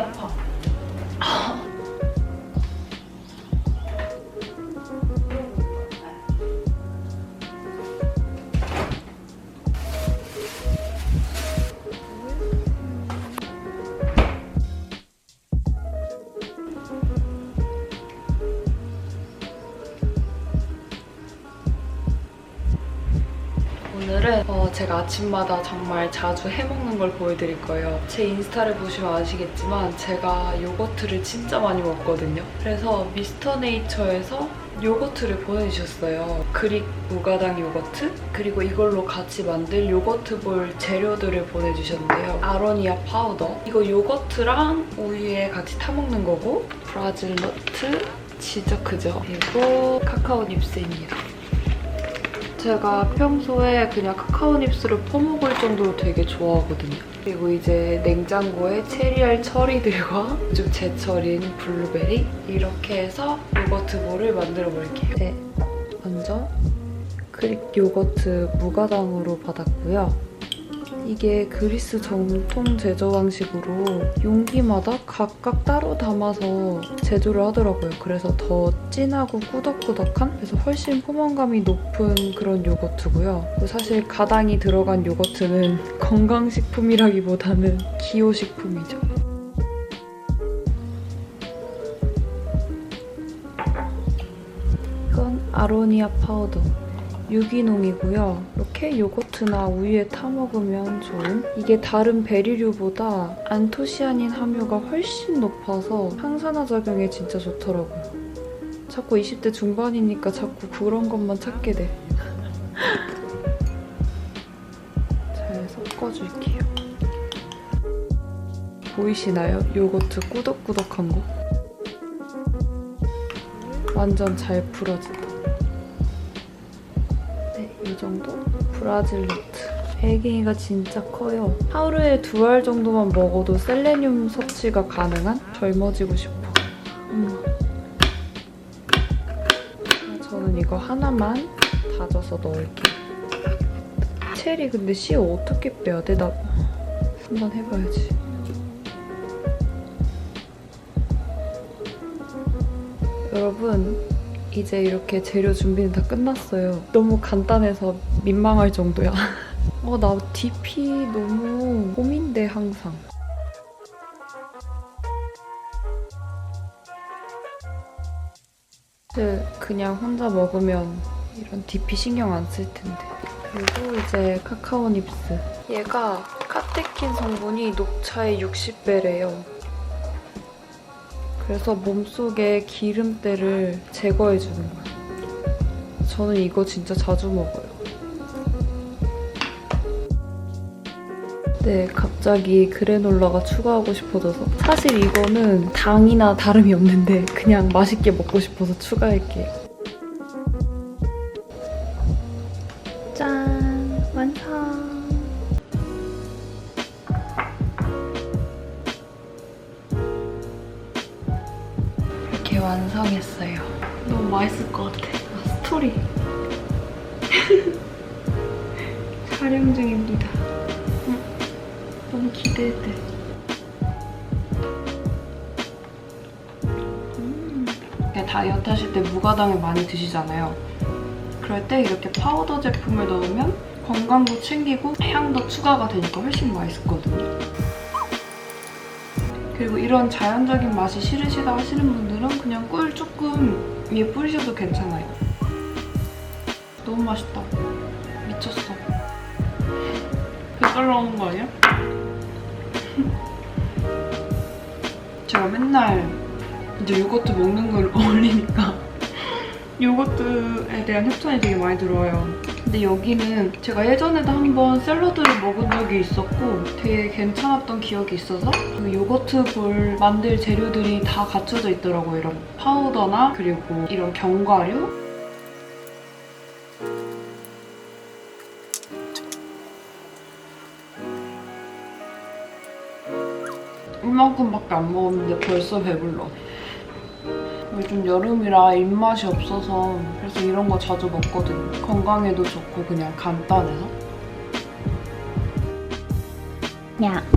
머 제가 아침마다 정말 자주 해먹는 걸 보여드릴 거예요. 제 인스타를 보시면 아시겠지만 제가 요거트를 진짜 많이 먹거든요. 그래서 미스터 네이처에서 요거트를 보내주셨어요. 그릭 무가당 요거트 그리고 이걸로 같이 만들 요거트 볼 재료들을 보내주셨는데요. 아로니아 파우더 이거 요거트랑 우유에 같이 타먹는 거고 브라질 너트 진짜 크죠? 그리고 카카오 닙스입니다. 제가 평소에 그냥 카카오 닙스를 퍼먹을 정도로 되게 좋아하거든요. 그리고 이제 냉장고에 체리알 처리들과 좀 제철인 블루베리 이렇게 해서 요거트 볼을 만들어 볼게요. 네, 먼저 그릭 요거트 무가당으로 받았고요. 이게 그리스 정통 제조 방식으로 용기마다 각각 따로 담아서 제조를 하더라고요. 그래서 더 진하고 꾸덕꾸덕한 그래서 훨씬 포만감이 높은 그런 요거트고요. 사실 가당이 들어간 요거트는 건강식품이라기보다는 기호식품이죠. 아로니아 파우더. 유기농이고요. 이렇게 요거트나 우유에 타 먹으면 좋은 이게 다른 베리류보다 안토시아닌 함유가 훨씬 높아서 항산화 작용에 진짜 좋더라고요. 자꾸 20대 중반이니까 자꾸 그런 것만 찾게 돼. 잘 섞어줄게요. 보이시나요? 요거트 꾸덕꾸덕한 거? 완전 잘 풀어진다. 네, 이 정도? 브라질 노트. 애기가 진짜 커요. 하루에 두 알 정도만 먹어도 셀레늄 섭취가 가능한 젊어지고 싶어. 음. 저는 이거 하나만 다져서 넣을게요. 체리 근데 씨 어떻게 빼야 돼? 나 한번 해봐야지. 여러분 이제 이렇게 재료 준비는 다 끝났어요. 너무 간단해서 민망할 정도야. 어, 나 DP 너무 고민돼, 항상. 사실 그냥 혼자 먹으면 이런 DP 신경 안 쓸 텐데. 그리고 이제 카카오 닙스. 얘가 카테킨 성분이 녹차의 60배래요. 그래서 몸속에 기름때를 제거해 주는 거예요. 저는 이거 진짜 자주 먹어요. 네, 갑자기 그래놀라가 추가하고 싶어져서 사실 이거는 당이나 다름이 없는데 그냥 맛있게 먹고 싶어서 추가할게요. 완성했어요. 너무 맛있을 것 같아. 아, 스토리. 촬영 중입니다. 응, 너무 기대돼. 음. 다이어트 하실 때 무가당을 많이 드시잖아요. 그럴 때 이렇게 파우더 제품을 넣으면 건강도 챙기고 향도 추가가 되니까 훨씬 맛있거든요. 그리고 이런 자연적인 맛이 싫으시다 하시는 분들은 그냥 꿀 조금 위에 뿌리셔도 괜찮아요. 너무 맛있다. 미쳤어. 배달 나오는 거 아니야? 제가 맨날 이제 요거트 먹는 걸 올리니까 요거트에 대한 협찬이 되게 많이 들어와요. 근데 여기는 제가 예전에도 한번 샐러드를 먹은 적이 있었고 되게 괜찮았던 기억이 있어서 그 요거트 볼 만들 재료들이 다 갖춰져 있더라고요. 이런 파우더나 그리고 이런 견과류 이만큼밖에 안 먹었는데 벌써 배불러. 요즘 여름이라 입맛이 없어서 그래서 이런 거 자주 먹거든요. 건강에도 좋고 그냥 간단해서. 야.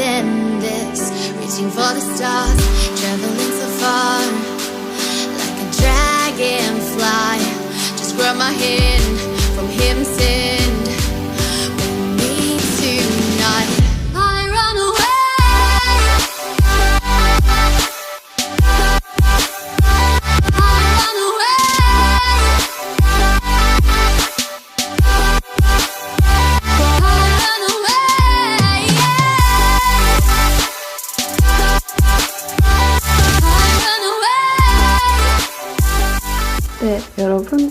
In this. Reaching for the stars,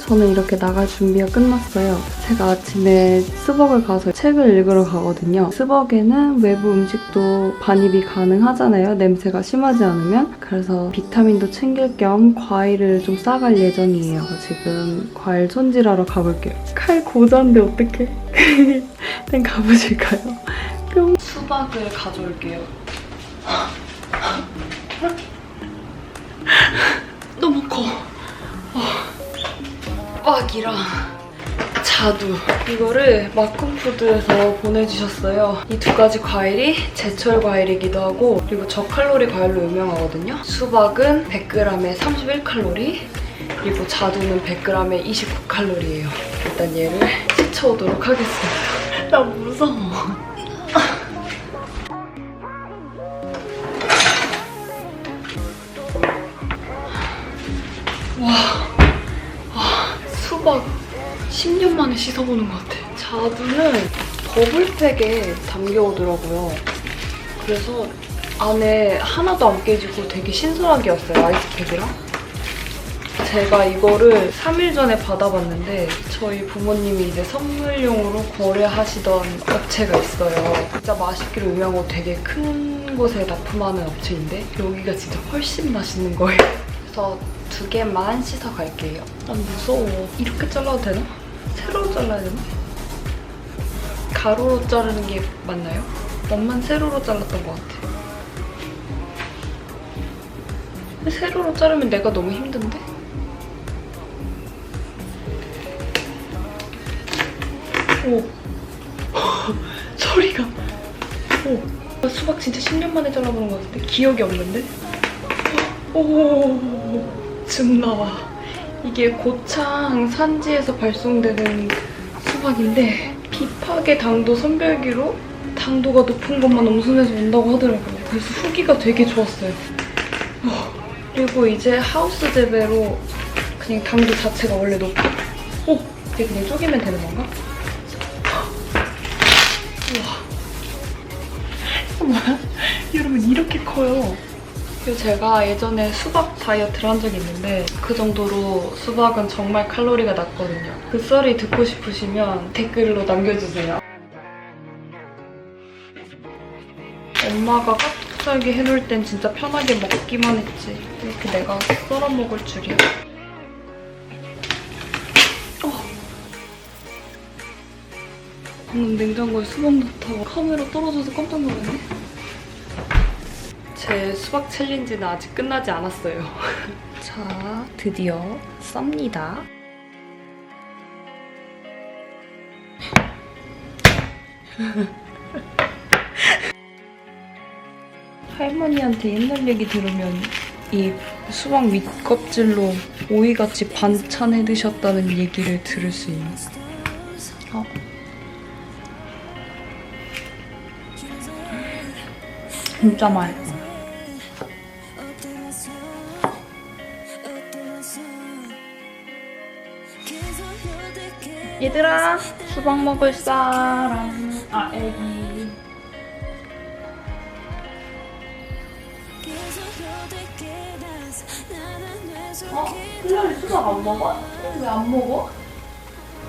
저는 이렇게 나갈 준비가 끝났어요. 제가 아침에 스벅을 가서 책을 읽으러 가거든요. 스벅에는 외부 음식도 반입이 가능하잖아요. 냄새가 심하지 않으면. 그래서 비타민도 챙길 겸 과일을 좀 싸갈 예정이에요. 지금 과일 손질하러 가볼게요. 칼 고자인데 어떡해. 일단 가보실까요? 뿅. 수박을 가져올게요. 빡이랑 자두. 이거를 마콤푸드에서 보내주셨어요. 이 두 가지 과일이 제철 과일이기도 하고 그리고 저칼로리 과일로 유명하거든요. 수박은 100g에 31칼로리 그리고 자두는 100g에 29칼로리예요. 일단 얘를 씻어오도록 하겠습니다. 나 무서워. 수박 10년 만에 씻어보는 것 같아. 자두는 버블팩에 담겨오더라고요. 그래서 안에 하나도 안 깨지고 되게 신선하게 왔어요, 아이스팩이랑. 제가 이거를 3일 전에 받아봤는데 저희 부모님이 이제 선물용으로 거래하시던 업체가 있어요. 진짜 맛있기로 유명하고 되게 큰 곳에 납품하는 업체인데 여기가 진짜 훨씬 맛있는 거예요. 그래서 두 개만 씻어 갈게요. 난 무서워. 이렇게 잘라도 되나? 세로로 잘라야 되나? 가로로 자르는 게 맞나요? 엄만 세로로 잘랐던 것 같아. 세로로 자르면 내가 너무 힘든데? 오. 소리가. 오. 수박 진짜 10년 만에 잘라보는 것 같은데? 기억이 없는데? 오. 즙 나와. 이게 고창 산지에서 발송되는 수박인데 비팍의 당도 선별기로 당도가 높은 것만 엄선해서 온다고 하더라고요. 그래서 후기가 되게 좋았어요. 어, 그리고 이제 하우스 재배로 그냥 당도 자체가 원래 높고 오! 이제 그냥 쪼개면 되는 건가? 우와. 뭐야? 여러분 이렇게 커요. 그리고 제가 예전에 수박 다이어트를 한 적이 있는데 그 정도로 수박은 정말 칼로리가 낮거든요. 그 썰이 듣고 싶으시면 댓글로 남겨주세요. 엄마가 깍두기 해놓을 땐 진짜 편하게 먹기만 했지. 이렇게 내가 썰어 먹을 줄이야. 어. 방금 냉장고에 수박 넣다가 카메라 떨어져서 깜짝 놀랐네. 제 수박 챌린지는 아직 끝나지 않았어요. 자, 드디어 쌉니다. 할머니한테 옛날 얘기 들으면 이 수박 밑껍질로 오이같이 반찬 해 드셨다는 얘기를 들을 수 있는. 어. 진짜 맛있어. 얘들아, 수박 먹을 사람. 아, 애기. 어? 클라리 수박 안 먹어? 왜 안 먹어?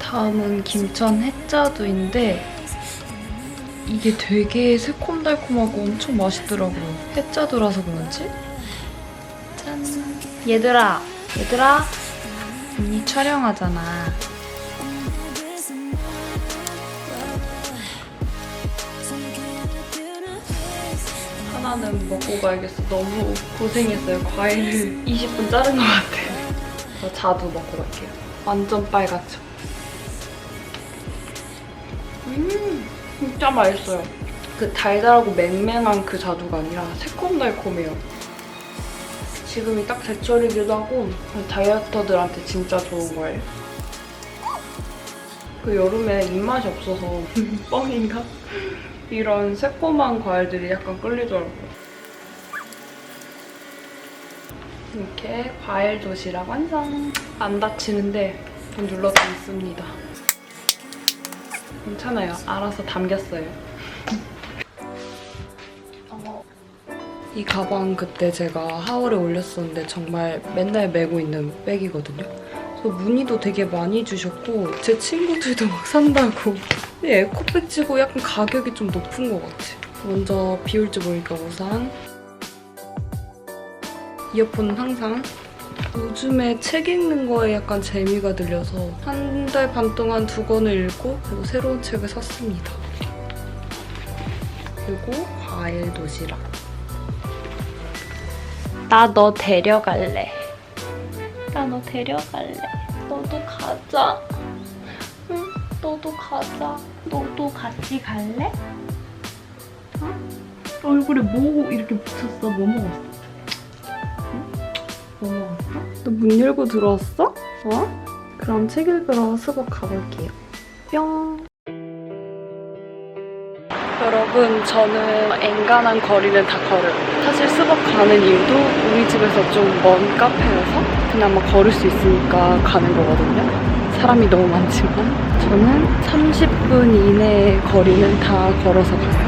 다음은 김천 해짜두인데 이게 되게 새콤달콤하고 엄청 맛있더라고요. 해짜두라서 그런지. 짠. 얘들아, 얘들아. 언니 촬영하잖아. 하나는 먹고 가야겠어. 너무 고생했어요. 과일을 20분 자른 것 같아요. 저 자두 먹고 갈게요. 완전 빨갛죠? 음, 진짜 맛있어요. 그 달달하고 맹맹한 그 자두가 아니라 새콤달콤해요. 지금이 딱 제철이기도 하고 다이어터들한테 진짜 좋은 거예요. 그 여름에 입맛이 없어서 뻥인가? 이런 새콤한 과일들이 약간 끌리더라고요. 이렇게 과일 도시락 완성! 안좀 눌러도 있습니다. 괜찮아요. 알아서 담겼어요. 어, 이 가방 그때 제가 하울에 올렸었는데 정말 맨날 메고 있는 백이거든요. 그래서 문의도 되게 많이 주셨고 제 친구들도 막 산다고 이 에코백 치고 약간 가격이 좀 높은 것 같아. 먼저 비올지 모르니까 우산 이어폰은 항상 요즘에 책 읽는 거에 약간 재미가 들려서 한 달 반 동안 두 권을 읽고 그리고 새로운 책을 샀습니다. 그리고 과일 도시락. 나 너 데려갈래. 나 너 데려갈래. 너도 가자. 응, 너도 가자. 너도 같이 갈래? 어? 얼굴에 뭐 이렇게 붙였어? 뭐 먹었어? 응? 뭐 먹었어? 너 문 열고 들어왔어? 어? 그럼 책 읽으러 수업 가볼게요. 뿅. 여러분, 저는 엔간한 거리는 다 걸어요. 사실 수업 가는 이유도 우리 집에서 좀 먼 카페여서 그나마 걸을 수 있으니까 가는 거거든요. 사람이 너무 많지만 저는 30분 이내의 거리는 다 걸어서 가요.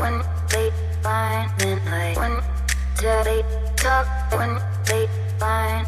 When they find like when daddy talk, when they find